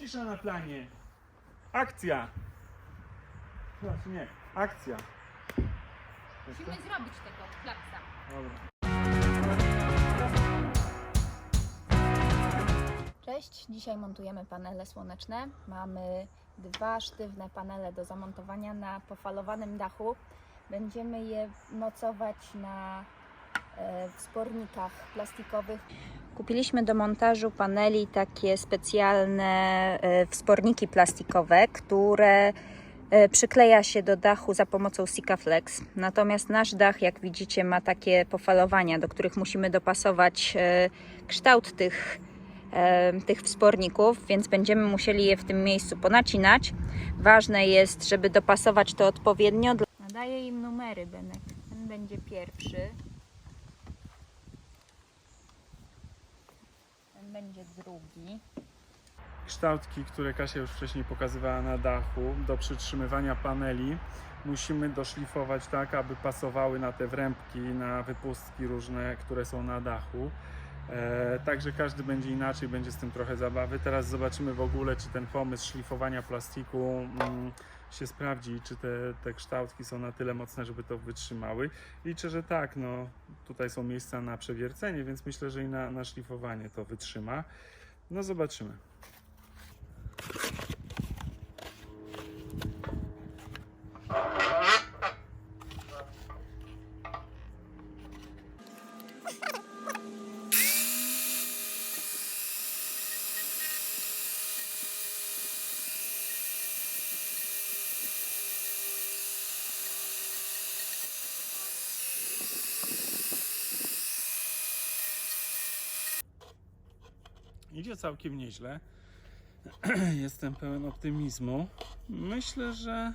Cisza na planie. Akcja. Znaczy nie, akcja. Musimy zrobić tego klapsa. Dobra. Cześć, dzisiaj montujemy panele słoneczne. Mamy dwa sztywne panele do zamontowania na pofalowanym dachu. Będziemy je mocować na e, wspornikach plastikowych. Kupiliśmy do montażu paneli takie specjalne e, wsporniki plastikowe, które e, przykleja się do dachu za pomocą Sikaflex. Natomiast nasz dach, jak widzicie, ma takie pofalowania, do których musimy dopasować kształt tych tych wsporników, więc będziemy musieli je w tym miejscu ponacinać. Ważne jest, żeby dopasować to odpowiednio. Nadaję im numery, Benek. Ten będzie pierwszy. Będzie drugi. Kształtki, które Kasia już wcześniej pokazywała na dachu, do przytrzymywania paneli musimy doszlifować tak, aby pasowały na te wrębki, na wypustki różne, które są na dachu. E, także każdy będzie inaczej, będzie z tym trochę zabawy. Teraz zobaczymy w ogóle, czy ten pomysł szlifowania plastiku mm, się sprawdzi, czy te, te kształtki są na tyle mocne, żeby to wytrzymały. Liczę, że tak, no tutaj są miejsca na przewiercenie, więc myślę, że i na, na szlifowanie to wytrzyma. No zobaczymy. Idzie całkiem nieźle. Jestem pełen optymizmu. Myślę, że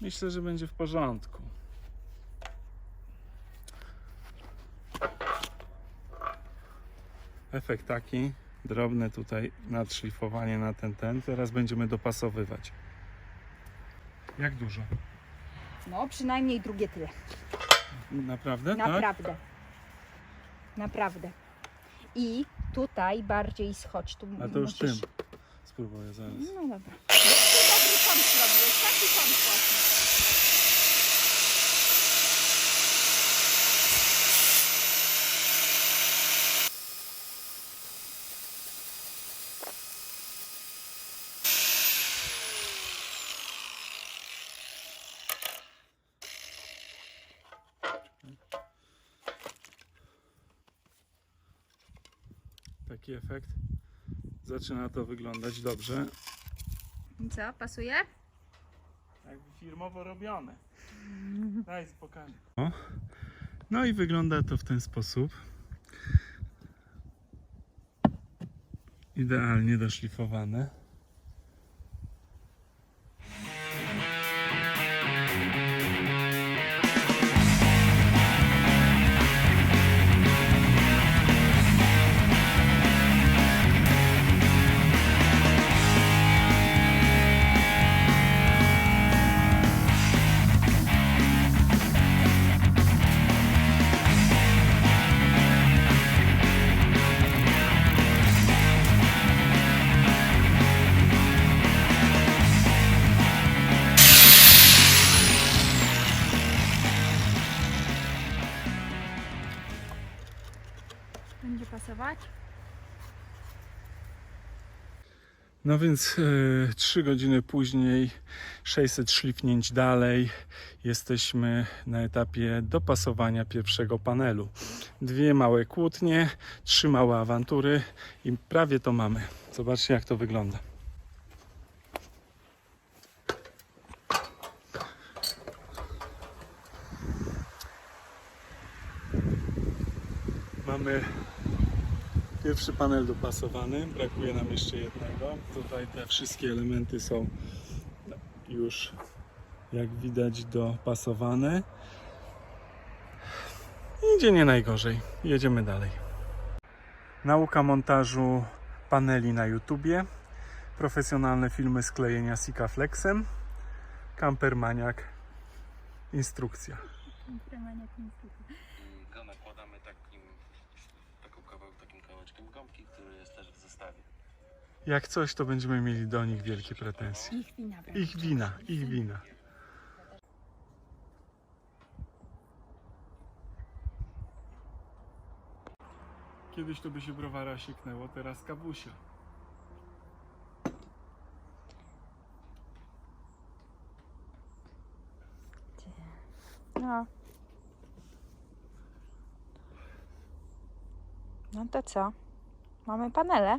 myślę, że będzie w porządku. Efekt taki, drobne tutaj nadszlifowanie na ten ten. Teraz będziemy dopasowywać. Jak dużo? No, przynajmniej drugie tyle. Naprawdę? Tak? Naprawdę. Naprawdę. I tutaj bardziej schodź. Tu A to już musisz... tym. Spróbuję zaraz. No dobra. Taki kąt zrobiłeś, taki kąt Taki efekt. Zaczyna to wyglądać dobrze. I Co, pasuje? Jakby firmowo robione. Daj spokojnie. O, no i wygląda to w ten sposób. Idealnie doszlifowane. No więc e, trzy godziny później, 600 szlifnięć dalej, jesteśmy na etapie dopasowania pierwszego panelu. Dwie małe kłótnie, trzy małe awantury i prawie to mamy. Zobaczcie jak to wygląda. Mamy Pierwszy panel dopasowany, brakuje nam jeszcze jednego. Tutaj te wszystkie elementy są już, jak widać, dopasowane. Idzie nie najgorzej. Jedziemy dalej. Nauka montażu paneli na YouTubie. Profesjonalne filmy sklejenia Sikaflexem. Campermaniak. Instrukcja. I go gąbki, który jest też w zestawie. Jak coś, to będziemy mieli do nich wielkie pretensje. Ich wina. Ich wina, ich wina. Kiedyś to by się browara sieknęło, teraz kawusia. No. No to co? Mamy panele.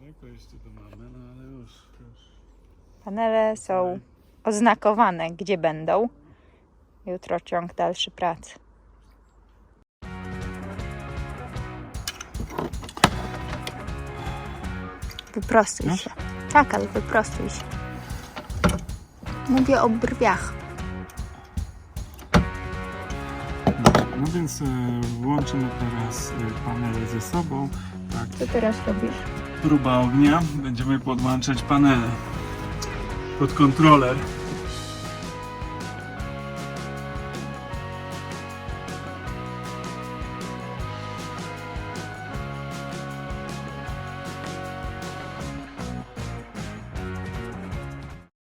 Daleko jeszcze to mamy, no ale już, już. Panele są oznakowane, gdzie będą. Jutro ciąg dalszy pracy. Wyprostuj No. się. Tak, ale wyprostuj się. Mówię o brwiach. No więc e, włączymy teraz e, panele ze sobą. Tak, Co teraz robisz? próba ognia. Będziemy podłączać panele pod kontroler.